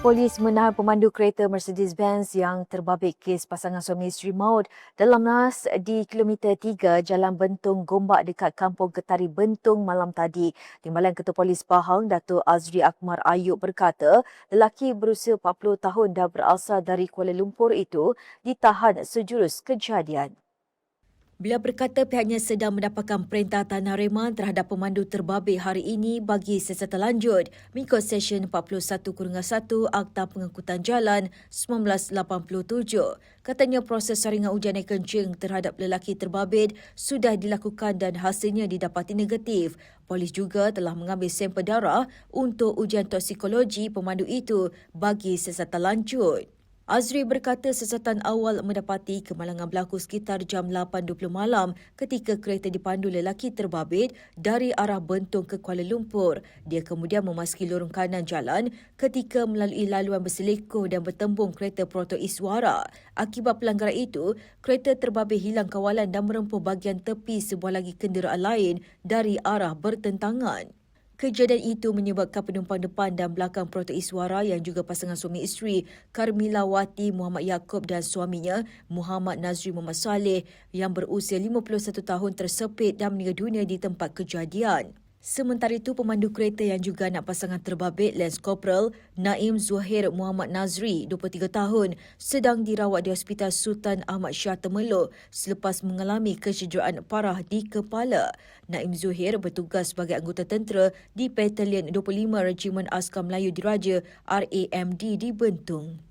Polis menahan pemandu kereta Mercedes-Benz yang terbabit kes pasangan suami isteri maut dalam nas di kilometer 3 Jalan Bentung Gombak dekat Kampung Ketari Bentung malam tadi. Timbalan Ketua Polis Pahang, Datuk Azri Akmar Ayub berkata, lelaki berusia 40 tahun dan berasal dari Kuala Lumpur itu ditahan sejurus kejadian. Bila berkata pihaknya sedang mendapatkan perintah tanah reman terhadap pemandu terbabit hari ini bagi siasatan lanjut mengikut Session 41-1 Akta Pengangkutan Jalan 1987. Katanya proses saringan ujian air kencing terhadap lelaki terbabit sudah dilakukan dan hasilnya didapati negatif. Polis juga telah mengambil sampel darah untuk ujian toksikologi pemandu itu bagi siasatan lanjut. Azri berkata sesatan awal mendapati kemalangan berlaku sekitar jam 8.20 malam ketika kereta dipandu lelaki terbabit dari arah Bentong ke Kuala Lumpur. Dia kemudian memasuki lorong kanan jalan ketika melalui laluan berselekoh dan bertembung kereta Proto Iswara. Akibat pelanggaran itu, kereta terbabit hilang kawalan dan merempuh bahagian tepi sebuah lagi kenderaan lain dari arah bertentangan. Kejadian itu menyebabkan penumpang depan dan belakang Proto Iswara yang juga pasangan suami isteri Karmila Wati Muhammad Yaakob dan suaminya Muhammad Nazri Muhammad Saleh yang berusia 51 tahun tersepit dan meninggal dunia di tempat kejadian. Sementara itu, pemandu kereta yang juga anak pasangan terbabit Lance Corporal Naim Zuhair Muhammad Nazri, 23 tahun, sedang dirawat di Hospital Sultan Ahmad Shah Temeluk selepas mengalami kecederaan parah di kepala. Naim Zuhair bertugas sebagai anggota tentera di Batalion 25 Regimen Askar Melayu Diraja RAMD di Bentong.